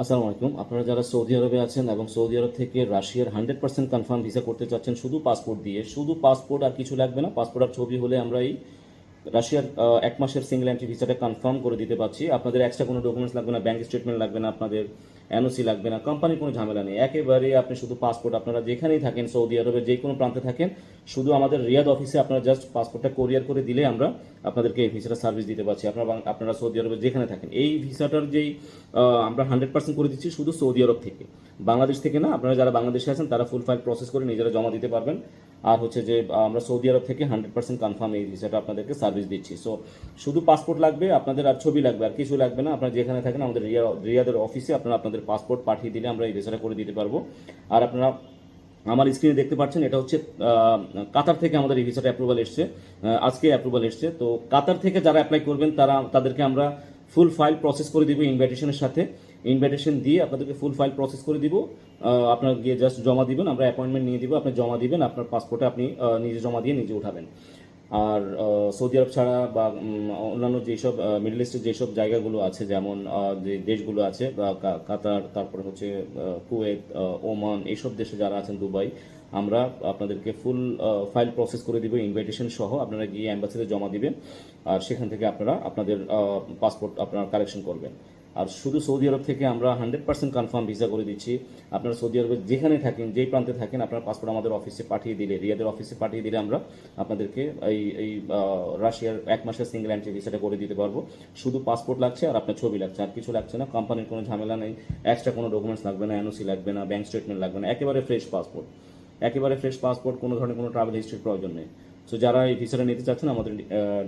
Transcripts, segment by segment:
আসসালামু আলাইকুম। আপনারা যারা সৌদি আরবে আছেন এবং সৌদি আরব থেকে রাশিয়ার হান্ড্রেড পার্সেন্ট কনফার্ম ভিসা করতে চাচ্ছেন, শুধু পাসপোর্ট দিয়ে, শুধু পাসপোর্ট আর কিছু লাগবে না, পাসপোর্ট আর ছবি হলে আমরা এই রাশিয়ার এক মাসের সিঙ্গেল এন্ট্রি ভিসাটা কনফার্ম করে দিতে পারছি। আপনাদের এক্সট্রা কোনো ডকুমেন্টস লাগবে না ব্যাঙ্ক স্টেটমেন্ট লাগবে না, আপনাদের এনওসি লাগবে না, কোম্পানির কোনো ঝামেলা নেই। একেবারে আপনি শুধু পাসপোর্ট আপনারা যেখানেই থাকেন, সৌদি আরবের যে কোনো প্রান্তে থাকেন, শুধু আমাদের রিয়াদ অফিসে আপনারা জাস্ট পাসপোর্টটা কোরিয়ার করে দিলে আমরা আপনাদেরকে এই ভিসাটা সার্ভিস দিতে পারছি। আপনারা আপনারা সৌদি আরবে যেখানে থাকেন, এই ভিসাটার যেই আমরা হান্ড্রেড পার্সেন্ট করে দিচ্ছি শুধু সৌদি আরব থেকে। বাংলাদেশ থেকে না, আপনারা যারা বাংলাদেশে আছেন, তারা ফুল ফাইল প্রসেস করে নিজেরা জমা দিতে পারবেন। আর হচ্ছে যে, আমরা সৌদি আরব থেকে হান্ড্রেড পার্সেন্ট কনফার্ম এই ভিসাটা আপনাদেরকে সার্ভিস দিচ্ছি। সো শুধু পাসপোর্ট লাগবে, আপনাদের আর ছবি লাগবে, আর কিছু লাগবে না। আপনারা যেখানে থাকেন, আমাদের রিয়া, রিয়াদের অফিসে আপনারা আপনাদের পাসপোর্ট পাঠিয়ে দিলে আমরা এই ভিসাটা করে দিতে পারব। আর আপনারা আমার স্ক্রিনে দেখতে পাচ্ছেন, এটা হচ্ছে কাতার থেকে আমাদের এই ভিসাটা অ্যাপ্রুভাল এসছে। আজকে অ্যাপ্রুভাল এসছে। তো কাতার থেকে যারা অ্যাপ্লাই করবেন, তারা, তাদেরকে আমরা ফুল ফাইল প্রসেস করে দিব ইনভাইটেশনের সাথে। ইনভাইটেশন দিয়ে আপনাদেরকে ফুল ফাইল প্রসেস করে দিব। আপনার গিয়ে জাস্ট জমা দিবেন, আমরা অ্যাপয়েন্টমেন্ট নিয়ে দিব। আপনি জমা দিবেন, আপনার পাসপোর্টে আপনি নিজে জমা দিয়ে নিজে উঠাবেন। আর সৌদি আরব ছাড়া বা অন্যান্য যেসব মিডল ইস্টের যেসব জায়গাগুলো আছে, যেমন যে দেশগুলো আছে কাতার, তারপরে হচ্ছে কুয়েত ওমান এইসব দেশে যারা আছেন দুবাই, আমরা আপনাদেরকে ফুল ফাইল প্রসেস করে দিব ইনভাইটেশন সহ, আপনারা গিয়ে অ্যাম্বাসিতে জমা দিবেন, আর সেখান থেকে আপনারা আপনাদের পাসপোর্ট আপনারা কালেকশন করবেন। আর শুধু সৌদি আরব থেকে আমরা হান্ড্রেড পার্সেন্ট কনফার্ম ভিসা করে দিচ্ছি। আপনারা সৌদি আরবে যেখানে থাকেন, যেই প্রান্তে থাকেন, আপনার পাসপোর্ট আমাদের অফিসে পাঠিয়ে দিলে, রিয়াদের অফিসে পাঠিয়ে দিলে আমরা আপনাদেরকে এই এই রাশিয়ার এক মাসের সিঙ্গেল এন্ট্রি ভিসাটা করে দিতে পারব। শুধু পাসপোর্ট লাগছে আর আপনার ছবি লাগছে, আর কিছু লাগছে না। কোম্পানির কোনো ঝামেলা নেই। এক্সট্রা কোনো ডকুমেন্টস লাগবে না এনওসি লাগবে না ব্যাংক স্টেটমেন্ট লাগবে না, একেবারে ফ্রেশ পাসপোর্ট একেবারে ফ্রেশ পাসপোর্ট কোনো ধরনের কোনো ট্রাভেল হিস্ট্রির প্রয়োজন নেই। সো যারা এই ভিসাটা নিতে চাচ্ছেন, আমাদের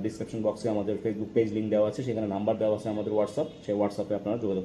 ডিসক্রিপশন বক্সে আমাদের ফেসবুক পেজ লিঙ্ক দেওয়া আছে। সেখানে নাম্বার দেওয়া আছে আমাদের হোয়াটসঅ্যাপ সেই হোয়াটসঅ্যাপে আপনারা যোগাযোগ